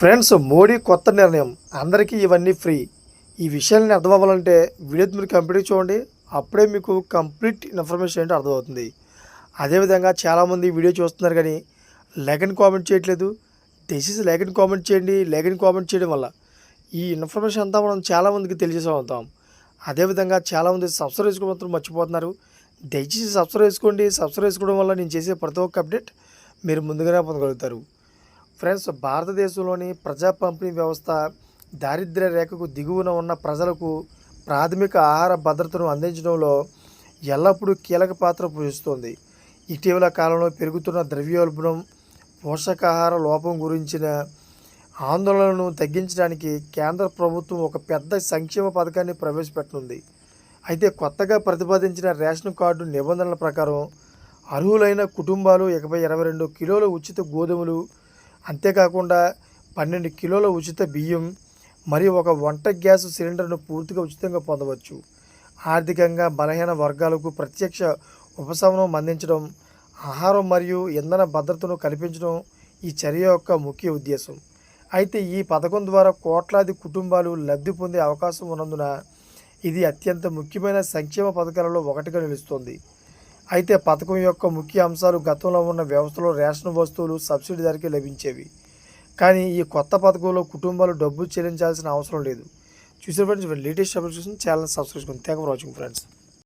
Friends Modi కొత్త నిర్ణయం. అందరికీ ఇవన్నీ ఫ్రీ. ఈ విషయాన్ని అర్థం అవ్వాలంటే వీడియో మీరు కంప్లీట్ చూడండి. అప్పుడే మీకు కంప్లీట్ ఇన్ఫర్మేషన్ ఏంటో అర్థమవుతుంది. అదేవిధంగా చాలామంది వీడియో చూస్తున్నారు కానీ లెగన్ కామెంట్ చేయట్లేదు. దయచేసి లెగన్ కామెంట్ చేయండి. లెగన్ కామెంట్ చేయడం వల్ల ఈ ఇన్ఫర్మేషన్ అంతా మనం చాలామందికి తెలియజేసే ఉంటాం. అదేవిధంగా చాలామంది సబ్స్క్రైబ్ చేసుకోవడం మాత్రం మర్చిపోతున్నారు. దయచేసి సబ్స్క్రైబ్ చేసుకోండి. సబ్స్క్రైబ్ చేసుకోవడం వల్ల నేను చేసే ప్రతి ఒక్క అప్డేట్ మీరు ముందుగానే పొందగలుగుతారు. ఫ్రెండ్స్ భారతదేశంలోని ప్రజా పంపిణీ వ్యవస్థ దారిద్ర్య రేఖకు దిగువన ఉన్న ప్రజలకు ప్రాథమిక ఆహార భద్రతను అందించడంలో ఎల్లప్పుడూ కీలక పాత్ర పోషిస్తోంది. ఇటీవల కాలంలో పెరుగుతున్న ద్రవ్యోల్బణం పోషకాహార లోపం గురించిన ఆందోళనను తగ్గించడానికి కేంద్ర ప్రభుత్వం ఒక పెద్ద సంక్షేమ పథకాన్ని ప్రవేశపెట్టనుంది. అయితే కొత్తగా ప్రతిపాదించిన రేషన్ కార్డు నిబంధనల ప్రకారం అర్హులైన కుటుంబాలు ఇకపై ఇరవై రెండు కిలోల ఉచిత గోధుమలు అంతేకాకుండా పన్నెండు కిలోల ఉచిత బియ్యం మరియు ఒక వంట గ్యాస్ సిలిండర్ను పూర్తిగా ఉచితంగా పొందవచ్చు. ఆర్థికంగా బలహీన వర్గాలకు ప్రత్యక్ష ఉపశమనం అందించడం ఆహారం మరియు ఇంధన భద్రతను కల్పించడం ఈ చర్య యొక్క ముఖ్య ఉద్దేశం. అయితే ఈ పథకం ద్వారా కోట్లాది కుటుంబాలు లబ్ధి పొందే అవకాశం ఉన్నందున ఇది అత్యంత ముఖ్యమైన సంక్షేమ పథకాలలో ఒకటిగా నిలుస్తుంది. అయితే పథకం యొక్క ముఖ్య అంశాలు గతంలో ఉన్న వ్యవస్థలో రేషన్ వస్తువులు సబ్సిడీ ధరకే లభించేవి. కానీ ఈ కొత్త పథకంలో కుటుంబాలు డబ్బు చెల్లించాల్సిన అవసరం లేదు. చూసే friends latest updates channel subscribe చేసుకోండి థ్యాంక్ ఫర్ వాచింగ్ ఫ్రెండ్స్